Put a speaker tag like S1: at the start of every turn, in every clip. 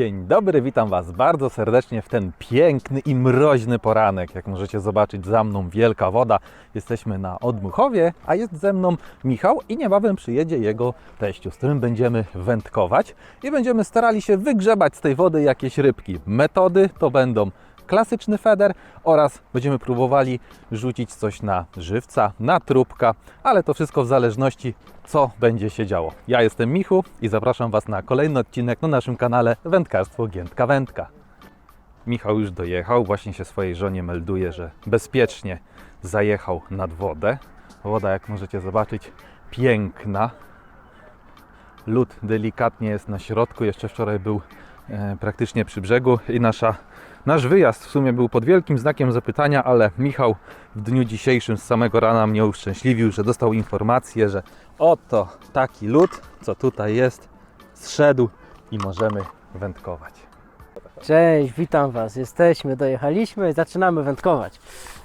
S1: Dzień dobry, witam Was bardzo serdecznie w ten piękny i mroźny poranek. Jak możecie zobaczyć, za mną wielka woda. Jesteśmy na Odmuchowie, a jest ze mną Michał i niebawem przyjedzie jego teściu, z którym będziemy wędkować i będziemy starali się wygrzebać z tej wody jakieś rybki. Metody to będą klasyczny feder oraz będziemy próbowali rzucić coś na żywca, na trupka, ale to wszystko w zależności co będzie się działo. Ja jestem Michu i zapraszam Was na kolejny odcinek na naszym kanale Wędkarstwo Giętka Wędka. Michał już dojechał, właśnie się swojej żonie melduje, że bezpiecznie zajechał nad wodę. Woda, jak możecie zobaczyć, piękna. Lód delikatnie jest na środku, jeszcze wczoraj był e, praktycznie przy brzegu i nasza, nasz wyjazd w sumie był pod wielkim znakiem zapytania, ale Michał w dniu dzisiejszym z samego rana mnie uszczęśliwił, że dostał informację, że oto taki lód, co tutaj jest, zszedł i możemy wędkować.
S2: Cześć, witam Was. Jesteśmy, dojechaliśmy i zaczynamy wędkować.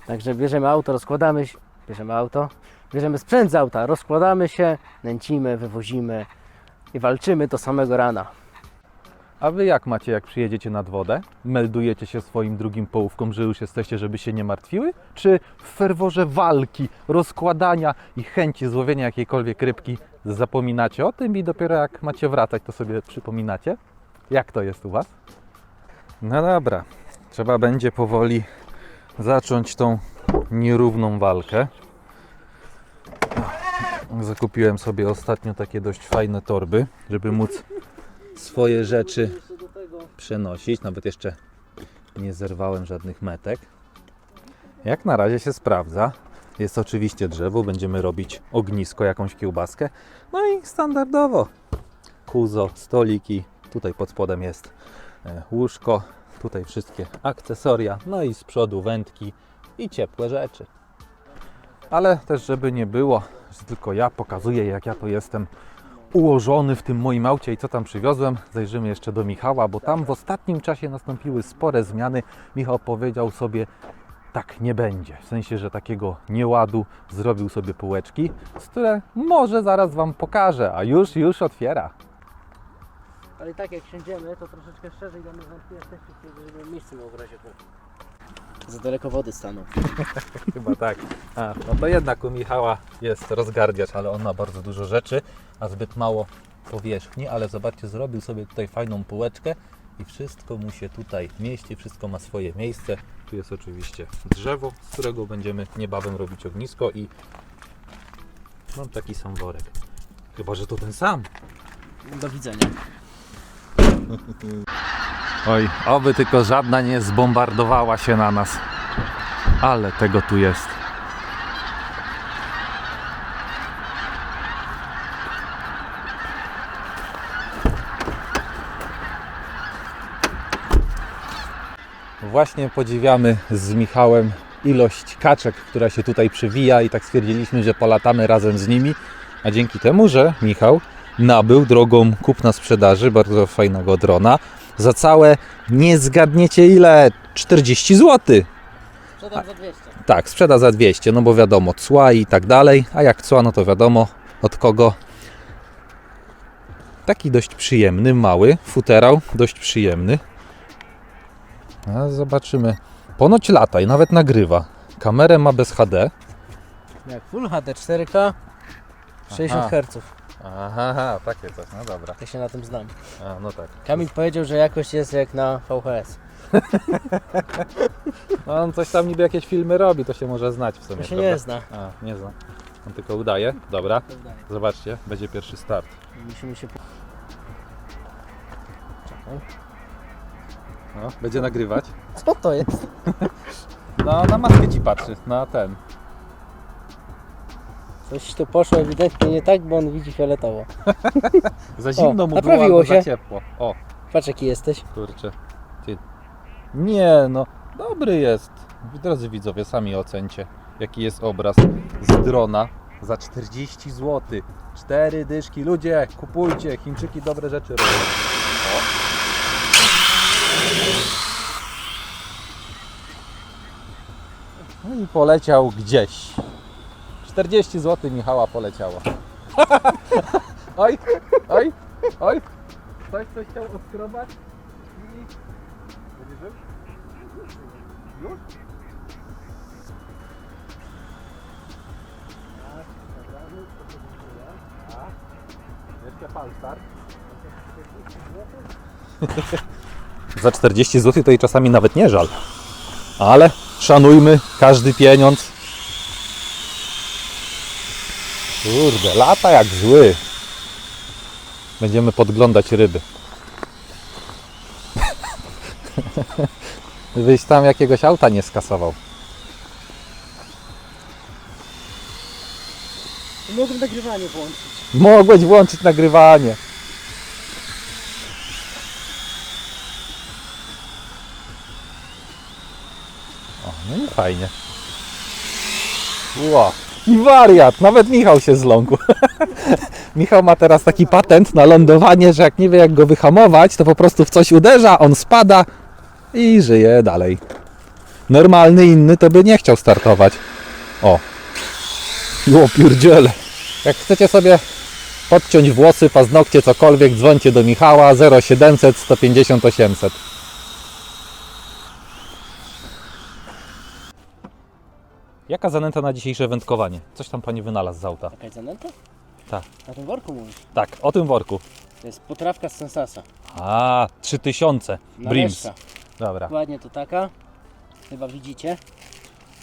S2: Także bierzemy auto, rozkładamy się, bierzemy auto, bierzemy sprzęt z auta, rozkładamy się, nęcimy, wywozimy i walczymy do samego rana.
S1: A wy jak macie, jak przyjedziecie nad wodę? Meldujecie się swoim drugim połówkom, że już jesteście, żeby się nie martwiły? Czy w ferworze walki, rozkładania i chęci złowienia jakiejkolwiek rybki zapominacie o tym i dopiero jak macie wracać, to sobie przypominacie? Jak to jest u Was? No dobra, trzeba będzie powoli zacząć tą nierówną walkę. Zakupiłem sobie ostatnio takie dość fajne torby, żeby móc swoje rzeczy przenosić. Nawet jeszcze nie zerwałem żadnych metek. Jak na razie się sprawdza. Jest oczywiście drzewo, będziemy robić ognisko, jakąś kiełbaskę. No i standardowo kuzo, stoliki. Tutaj pod spodem jest e, łóżko. Tutaj wszystkie akcesoria. No i z przodu wędki i ciepłe rzeczy. Ale też, żeby nie było, że tylko ja pokazuję, jak ja to jestem ułożony w tym moim aucie i co tam przywiozłem. Zajrzymy jeszcze do Michała, bo tam w ostatnim czasie nastąpiły spore zmiany. Michał powiedział sobie, tak nie będzie. W sensie, że takiego nieładu zrobił sobie półeczki, z które może zaraz Wam pokażę, a już, już otwiera.
S2: Ale i tak jak siądziemy, to troszeczkę szerzej damy wątpię, też żeby miejsce miał w razie Za daleko wody staną.
S1: Chyba tak. A, no to jednak u Michała jest rozgardiacz, ale on ma bardzo dużo rzeczy, a zbyt mało powierzchni, ale zobaczcie, zrobił sobie tutaj fajną półeczkę i wszystko mu się tutaj mieści, wszystko ma swoje miejsce. Tu jest oczywiście drzewo, z którego będziemy niebawem robić ognisko i mam taki sam worek. Chyba, że to ten sam.
S2: Do widzenia.
S1: Oj, oby tylko żadna nie zbombardowała się na nas. Ale tego tu jest. Właśnie podziwiamy z Michałem ilość kaczek, która się tutaj przywija i tak stwierdziliśmy, że polatamy razem z nimi. A dzięki temu, że Michał nabył drogą kupna sprzedaży bardzo fajnego drona za całe, nie zgadniecie ile, 40 zł.
S2: Sprzedam za 200.
S1: Tak, sprzeda za 200, no bo wiadomo, cła i tak dalej, a jak cła, no to wiadomo od kogo. Taki dość przyjemny, mały futerał, dość przyjemny. A zobaczymy. Ponoć lata i nawet nagrywa. Kamerę ma bez HD.
S2: Jak Full HD 4K, 60
S1: Aha.
S2: Hz.
S1: Aha, takie coś, no dobra.
S2: Ja się na tym znam.
S1: A, no tak.
S2: Kamil powiedział, że jakość jest jak na VHS.
S1: No, on coś tam niby jakieś filmy robi, to się może znać w sumie.
S2: To się
S1: prawda?
S2: nie zna.
S1: A, nie zna. On tylko udaje. Dobra, zobaczcie, będzie pierwszy start.
S2: Musimy się... po- Czekaj.
S1: No, będzie nagrywać.
S2: Co to jest?
S1: No, na maskę ci patrzy, na ten.
S2: Coś tu poszło ewidentnie nie tak, bo on widzi fioletowo.
S1: Za zimno mu było
S2: naprawiło
S1: albo za
S2: się.
S1: ciepło. O,
S2: Patrz jaki jesteś.
S1: kurczę. Ty. Nie, no, dobry jest. Drodzy widzowie, sami ocencie, jaki jest obraz z drona za 40 zł. Cztery dyszki. Ludzie, kupujcie. Chińczyki dobre rzeczy robią. O. No i poleciał gdzieś. 40 zł Michała poleciało. oj, oj, oj. Ktoś coś chciał odskrobać? Jeszcze falstart. Za 40 zł to i czasami nawet nie żal. Ale szanujmy każdy pieniądz. Kurde, lata jak zły. Będziemy podglądać ryby. Wyś tam jakiegoś auta nie skasował.
S2: Mogę nagrywanie włączyć.
S1: Mogłeś włączyć nagrywanie. O, no i fajnie. Ło. I wariat, nawet Michał się zląkł. Michał ma teraz taki patent na lądowanie, że jak nie wie jak go wyhamować, to po prostu w coś uderza, on spada i żyje dalej. Normalny inny to by nie chciał startować. O. Jo, pierdziele. Jak chcecie sobie podciąć włosy, paznokcie, cokolwiek, dzwońcie do Michała 0700 150 800. Jaka zanęta na dzisiejsze wędkowanie? Coś tam pani wynalazł z auta.
S2: Jakaś zanęta?
S1: Tak.
S2: Na tym worku mówisz.
S1: Tak, o tym worku.
S2: To jest potrawka z sensasa.
S1: A, 3000. Brims.
S2: Należka.
S1: Dobra,
S2: Dokładnie to taka. Chyba widzicie.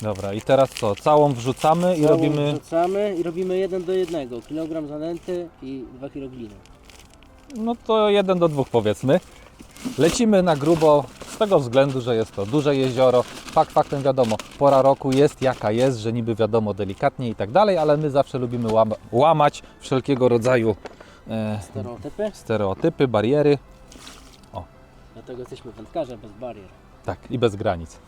S1: dobra. I teraz co? Całą wrzucamy i
S2: Całą
S1: robimy.
S2: Wrzucamy i robimy jeden do jednego. Kilogram zanęty i 2 kg gliny.
S1: No to jeden do dwóch powiedzmy. Lecimy na grubo z tego względu, że jest to duże jezioro. Fakt faktem wiadomo, pora roku jest jaka jest, że niby wiadomo delikatnie i tak dalej, ale my zawsze lubimy łama, łamać wszelkiego rodzaju e,
S2: Stereotypy.
S1: stereotypy, bariery.
S2: Dlatego jesteśmy wędkarze bez barier.
S1: Tak, i bez granic.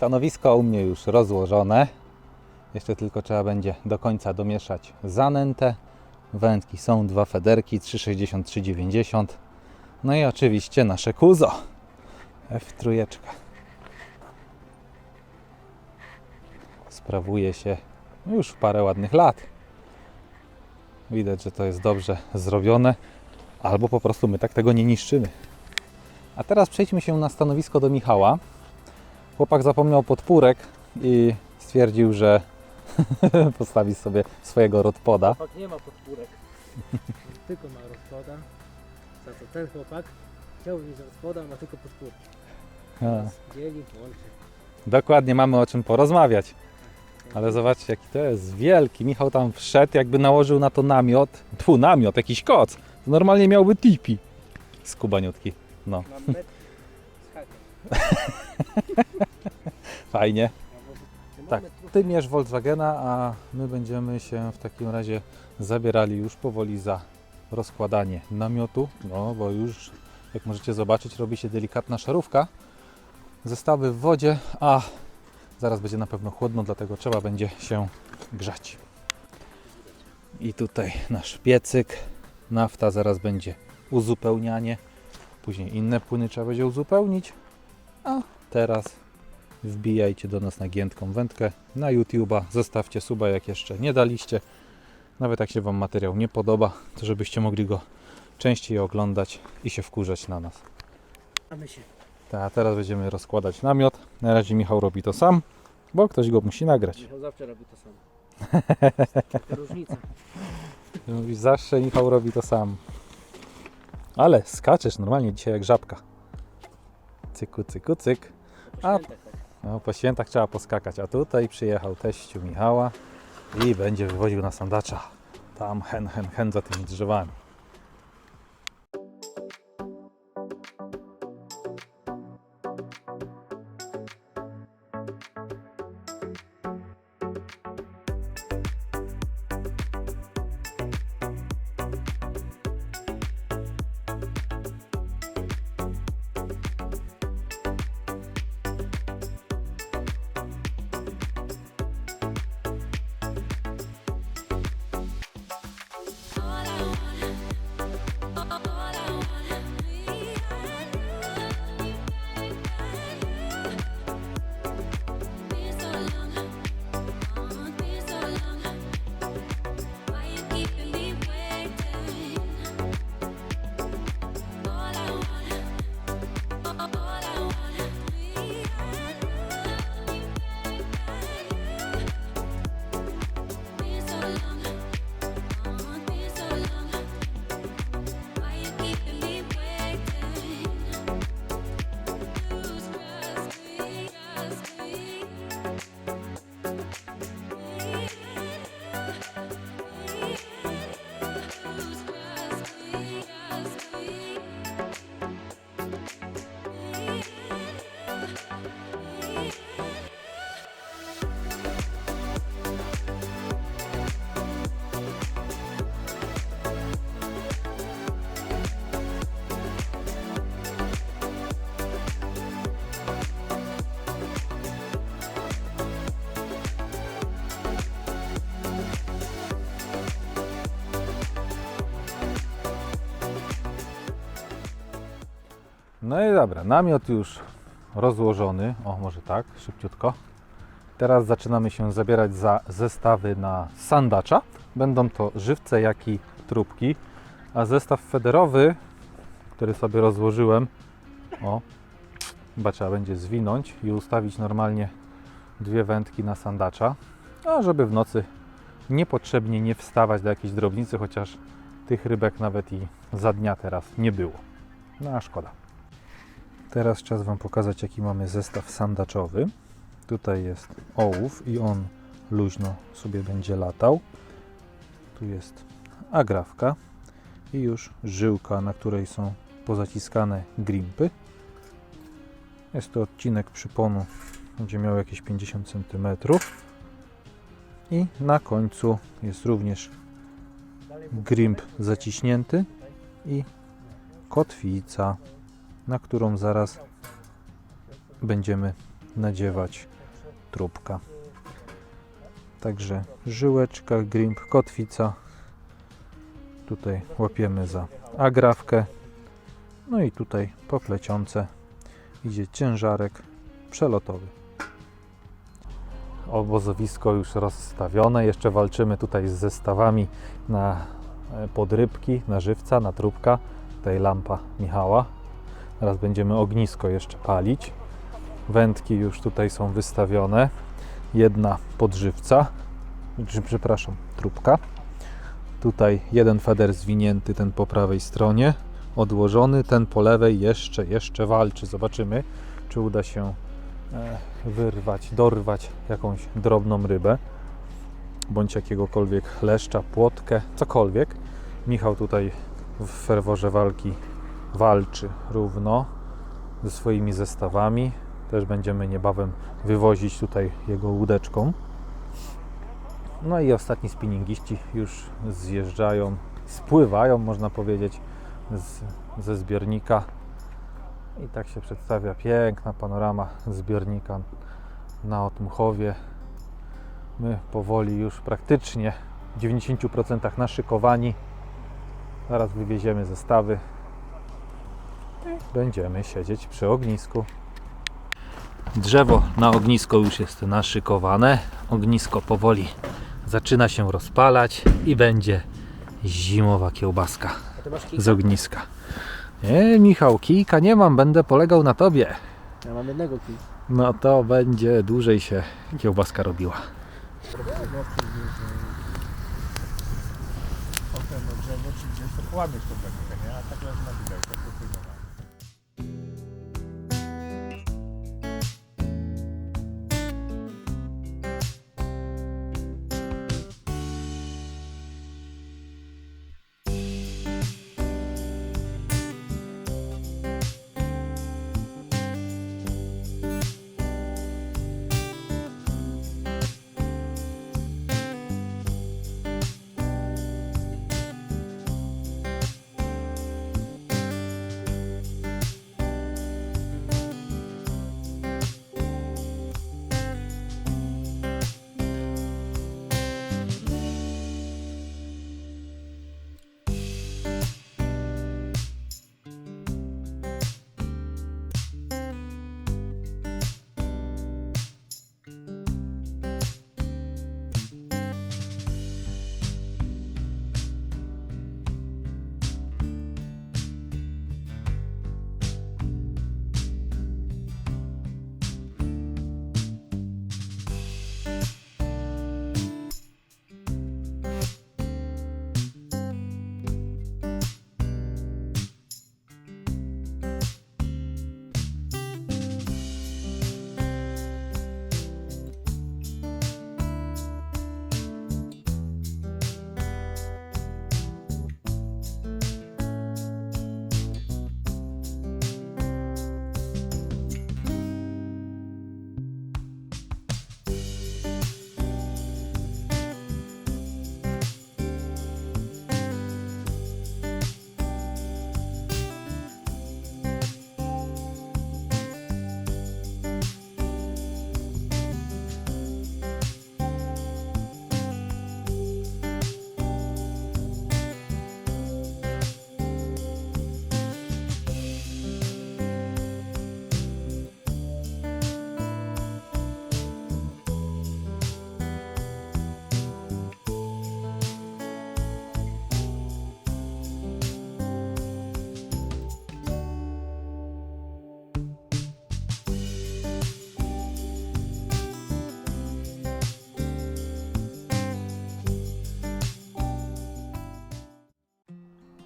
S1: Stanowisko u mnie już rozłożone. Jeszcze tylko trzeba będzie do końca domieszać zanętę. Wędki są dwa federki 363,90. No i oczywiście nasze kuzo. F3. Sprawuje się już parę ładnych lat. Widać, że to jest dobrze zrobione, albo po prostu my tak tego nie niszczymy. A teraz przejdźmy się na stanowisko do Michała. Chłopak zapomniał podpórek i stwierdził, że postawi sobie swojego rodpoda.
S2: Chłopak nie ma podpórek. tylko ma rozkłada. Za to ten chłopak chciał mieć rozkłada, ma tylko podpórki. Dzieli, łączy.
S1: dokładnie mamy o czym porozmawiać. Ale zobaczcie, jaki to jest wielki. Michał tam wszedł, jakby nałożył na to namiot. Tfu, namiot, jakiś koc. To normalnie miałby tipi. Skubaniutki. No,
S2: Mam metr z hakiem.
S1: fajnie. Tak, ty mierz Volkswagena, a my będziemy się w takim razie zabierali już powoli za rozkładanie namiotu, no bo już, jak możecie zobaczyć, robi się delikatna szarówka. Zestawy w wodzie, a zaraz będzie na pewno chłodno, dlatego trzeba będzie się grzać. I tutaj nasz piecyk, nafta, zaraz będzie uzupełnianie, później inne płyny trzeba będzie uzupełnić, a teraz wbijajcie do nas na giętką wędkę na YouTube'a, zostawcie suba jak jeszcze nie daliście. Nawet jak się Wam materiał nie podoba, to żebyście mogli go częściej oglądać i się wkurzać na nas. Ta, a teraz będziemy rozkładać namiot. Na razie Michał robi to sam, bo ktoś go musi nagrać.
S2: Michał zawsze robi to samo. Taka różnica.
S1: Mówisz, zawsze Michał robi to sam. Ale skaczesz normalnie dzisiaj jak żabka. Cyku, cyku, cyk. A-
S2: Po świętach tak.
S1: No, po świętach trzeba poskakać, a tutaj przyjechał teściu Michała i będzie wywoził na sandacza. Tam hen, hen, hen za tymi drzewami. No i dobra, namiot już rozłożony. O, może tak, szybciutko. Teraz zaczynamy się zabierać za zestawy na sandacza. Będą to żywce, jak i trubki. A zestaw federowy, który sobie rozłożyłem, o, chyba trzeba będzie zwinąć i ustawić normalnie dwie wędki na sandacza, a żeby w nocy niepotrzebnie nie wstawać do jakiejś drobnicy, chociaż tych rybek nawet i za dnia teraz nie było. No a szkoda. Teraz czas Wam pokazać, jaki mamy zestaw sandaczowy. Tutaj jest ołów i on luźno sobie będzie latał. Tu jest agrawka i już żyłka, na której są pozaciskane grimpy. Jest to odcinek przyponu, będzie miał jakieś 50 cm. I na końcu jest również grimp zaciśnięty i kotwica, na którą zaraz będziemy nadziewać trubka. Także żyłeczka, grimp, kotwica. Tutaj łapiemy za agrawkę. No i tutaj po plecionce idzie ciężarek przelotowy. Obozowisko już rozstawione. Jeszcze walczymy tutaj z zestawami na e, podrybki, na żywca, na trubka. Tutaj lampa Michała. Teraz będziemy ognisko jeszcze palić. Wędki już tutaj są wystawione. Jedna podżywca, przepraszam, trubka. Tutaj jeden feder zwinięty, ten po prawej stronie, odłożony, ten po lewej jeszcze, jeszcze walczy. Zobaczymy, czy uda się e, wyrwać, dorwać jakąś drobną rybę, bądź jakiegokolwiek leszcza, płotkę, cokolwiek. Michał tutaj w ferworze walki walczy równo ze swoimi zestawami. Też będziemy niebawem wywozić tutaj jego łódeczką. No i ostatni spinningiści już zjeżdżają, spływają, można powiedzieć, z, ze zbiornika. I tak się przedstawia piękna panorama zbiornika na Otmuchowie. My powoli już praktycznie w 90% naszykowani. Zaraz wywieziemy zestawy. Będziemy siedzieć przy ognisku. Drzewo na ognisko już jest naszykowane. Ognisko powoli zaczyna się rozpalać i będzie zimowa kiełbaska z ogniska. Nie, Michał, kijka nie mam, będę polegał na tobie.
S2: Ja mam jednego kij.
S1: No to będzie dłużej się kiełbaska robiła.
S3: Potem na drzewo czy gdzieś to połamiesz tą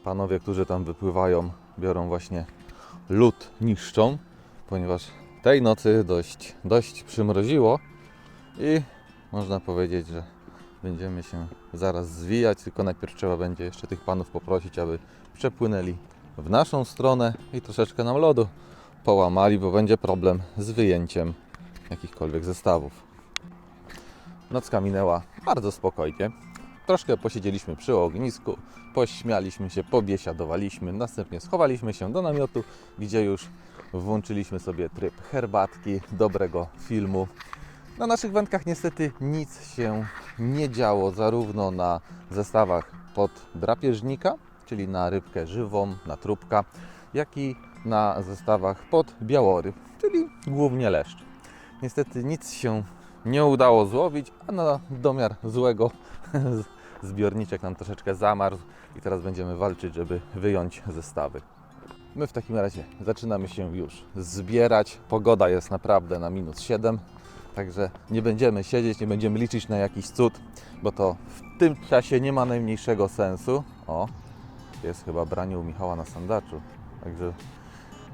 S1: panowie, którzy tam wypływają, biorą właśnie lód, niszczą, ponieważ tej nocy dość, dość przymroziło i można powiedzieć, że będziemy się zaraz zwijać, tylko najpierw trzeba będzie jeszcze tych panów poprosić, aby przepłynęli w naszą stronę i troszeczkę nam lodu połamali, bo będzie problem z wyjęciem jakichkolwiek zestawów. Nocka minęła bardzo spokojnie. Troszkę posiedzieliśmy przy ognisku, pośmialiśmy się, pobiesiadowaliśmy, następnie schowaliśmy się do namiotu, gdzie już włączyliśmy sobie tryb herbatki, dobrego filmu. Na naszych wędkach niestety nic się nie działo, zarówno na zestawach pod drapieżnika, czyli na rybkę żywą, na trupka, jak i na zestawach pod białoryb, czyli głównie leszcz. Niestety nic się nie udało złowić, a na domiar złego zbiorniczek nam troszeczkę zamarzł i teraz będziemy walczyć, żeby wyjąć zestawy. My w takim razie zaczynamy się już zbierać. Pogoda jest naprawdę na minus 7, także nie będziemy siedzieć, nie będziemy liczyć na jakiś cud, bo to w tym czasie nie ma najmniejszego sensu. O, jest chyba branie u Michała na sandaczu, także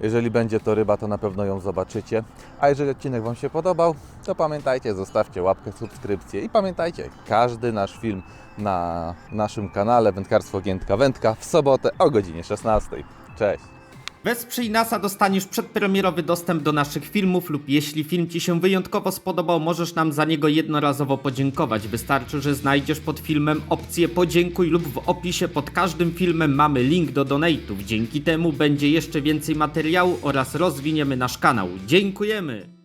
S1: jeżeli będzie to ryba, to na pewno ją zobaczycie. A jeżeli odcinek Wam się podobał, to pamiętajcie, zostawcie łapkę, subskrypcję i pamiętajcie, każdy nasz film na naszym kanale Wędkarstwo Giętka Wędka w sobotę o godzinie 16. Cześć!
S4: Wesprzyj nas, a dostaniesz przedpremierowy dostęp do naszych filmów lub jeśli film Ci się wyjątkowo spodobał, możesz nam za niego jednorazowo podziękować. Wystarczy, że znajdziesz pod filmem opcję podziękuj lub w opisie pod każdym filmem mamy link do donate'ów. Dzięki temu będzie jeszcze więcej materiału oraz rozwiniemy nasz kanał. Dziękujemy!